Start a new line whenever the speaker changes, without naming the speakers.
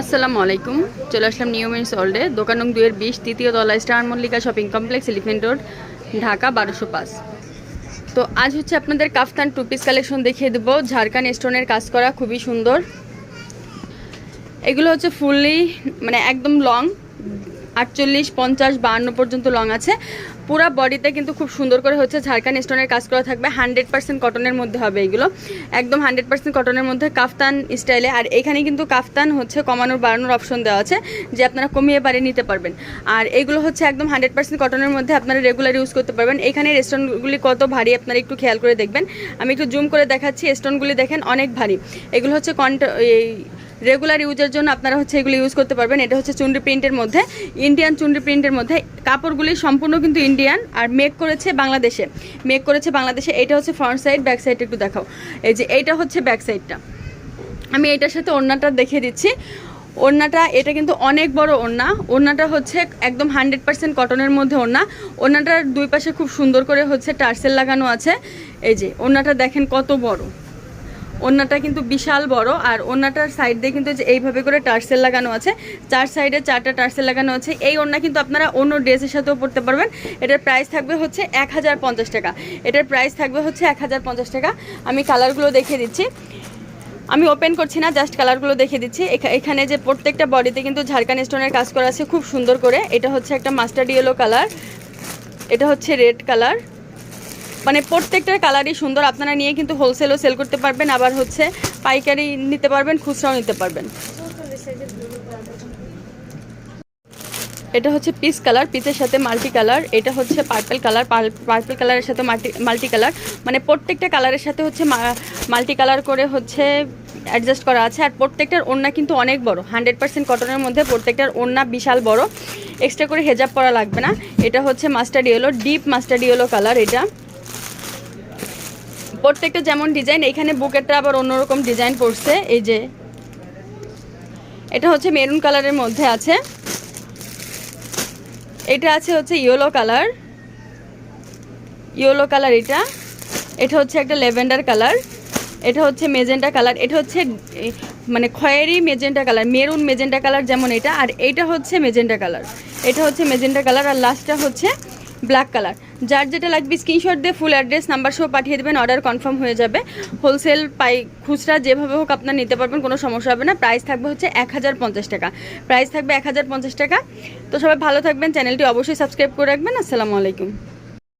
আসসালামু আলাইকুম। চলে আসলাম নিউ মেন্স অলডে দোকান নং দুয়ের বিশ, তৃতীয় তলায় star Mallika shopping complex elephant road Dhaka, বারোশো পাঁচ। তো আজ হচ্ছে আপনাদের কাফতান টু পিস কালেকশন দেখিয়ে দেবো। ঝাড়খান স্টোনের কাজ করা খুবই সুন্দর। এগুলো হচ্ছে ফুললি মানে একদম লং আটচল্লিশ, পঞ্চাশ, বাহান্ন পর্যন্ত লং আছে। পুরা বডিতে কিন্তু খুব সুন্দর করে হচ্ছে ঝাড়খান স্টোনের কাজ করা থাকবে। হান্ড্রেড পার্সেন্ট কটনের মধ্যে হবে এগুলো। একদম হান্ড্রেড পার্সেন্ট কটনের মধ্যে কাফতান স্টাইলে আর এখানে কিন্তু কাফতান হচ্ছে কমানোর, বাড়ানোর অপশন দেওয়া আছে, যে আপনারা কমিয়ে বাড়িয়ে নিতে পারবেন। আর এগুলো হচ্ছে একদম হান্ড্রেড পার্সেন্ট কটনের মধ্যে আপনারা রেগুলার ইউজ করতে পারবেন। এখানে স্টোনগুলি কত ভারী আপনারা একটু খেয়াল করে দেখবেন। আমি একটু জুম করে দেখাচ্ছি স্টোনগুলি দেখেন অনেক ভারী। এগুলো হচ্ছে কন্ট এই রেগুলার ইউজের জন্য আপনারা হচ্ছে এগুলো ইউজ করতে পারবেন। এটা হচ্ছে চুনরি প্রিন্টের মধ্যে। ইন্ডিয়ান চুনরি প্রিন্টের মধ্যে। কাপড়গুলি সম্পূর্ণ কিন্তু ইন্ডিয়ান আর মেক করেছে বাংলাদেশে। মেক করেছে বাংলাদেশে, এটা হচ্ছে ফ্রন্ট সাইড ব্যাক সাইড একটু দেখাও। এই যে এইটা হচ্ছে ব্যাক সাইডটা আমি এটার সাথে ওড়নাটা দেখিয়ে দিচ্ছি। ওড়নাটা, এটা কিন্তু অনেক বড় ওড়না। ওড়নাটা হচ্ছে একদম হান্ড্রেড পার্সেন্ট কটনের মধ্যে ওড়না। ওড়নাটার দুই পাশে খুব সুন্দর করে হচ্ছে টার্সেল লাগানো আছে। এই যে, ওড়নাটা দেখেন কত বড়। ওড়নাটা কিন্তু বিশাল বড়, আর ওড়নাটার সাইড দিয়ে কিন্তু এইভাবে করে টার্সেল লাগানো আছে, চার সাইডে চারটা টার্সেল লাগানো আছে, এই ওড়না কিন্তু আপনারা অন্য ড্রেসের সাথেও পরতে পারবেন। এটার প্রাইস থাকবে হচ্ছে এক হাজার পঞ্চাশ টাকা। এটার প্রাইস থাকবে হচ্ছে এক হাজার পঞ্চাশ টাকা। আমি কালারগুলো দেখিয়ে দিচ্ছি। আমি ওপেন করছি না জাস্ট কালারগুলো দেখে দিচ্ছি। এখানে যে প্রত্যেকটা বডিতে কিন্তু ঝাড়খান স্টোনের কাজ করা আছে, খুব সুন্দর করে। এটা হচ্ছে একটা মাস্টার্ড ইয়েলো কালার এটা হচ্ছে রেড কালার মানে প্রত্যেকটার কালারই সুন্দর, আপনারা নিয়ে কিন্তু হোলসেলও সেল করতে পারবেন, আবার হচ্ছে পাইকারি নিতে পারবেন, খুচরাও নিতে পারবেন। এটা হচ্ছে পিস কালার পিসের সাথে মাল্টি কালার এটা হচ্ছে পার্পল কালার পার্পেল কালারের সাথে মাল্টি মাল্টি কালার মানে প্রত্যেকটা কালারের সাথে হচ্ছে মাল্টি কালার করে হচ্ছে অ্যাডজাস্ট করা আছে, আর প্রত্যেকটার ওড়না কিন্তু অনেক বড় হান্ড্রেড পার্সেন্ট কটনের মধ্যে প্রত্যেকটার ওড়না বিশাল বড় এক্সট্রা করে হেজাব পরা লাগবে না, এটা হচ্ছে mustard yellow deep mustard yellow colour এটা। প্রত্যেকটা যেমন ডিজাইন এখানে বুকেটটা আবার অন্যরকম ডিজাইন পড়ছে, এই যে। এটা হচ্ছে মেরুন কালারের মধ্যে আছে। এটা আছে হচ্ছে ইয়েলো কালার ইয়েলো কালার এটা। এটা হচ্ছে একটা লেভেন্ডার কালার এটা হচ্ছে মেজেন্টা কালার এটা হচ্ছে মানে খয়েরি magenta colour maroon magenta colour যেমন এটা, আর এইটা হচ্ছে মেজেন্টা কালার এটা হচ্ছে মেজেন্টা কালার আর লাস্টটা হচ্ছে ব্ল্যাক কালার যার যেটা লাগবে স্ক্রিনশট দিয়ে ফুল অ্যাড্রেস নাম্বার সহ পাঠিয়ে দেবেন অর্ডার কনফার্ম হয়ে যাবে। হোলসেল পাই, খুচরা যেভাবে হোক আপনার নিতে পারবেন, কোনো সমস্যা হবে না। প্রাইস থাকবে হচ্ছে এক হাজার পঞ্চাশ টাকা। প্রাইস থাকবে এক হাজার পঞ্চাশ টাকা। তো সবাই ভালো থাকবেন চ্যানেলটি অবশ্যই সাবস্ক্রাইব করে রাখবেন। আসসালামু আলাইকুম।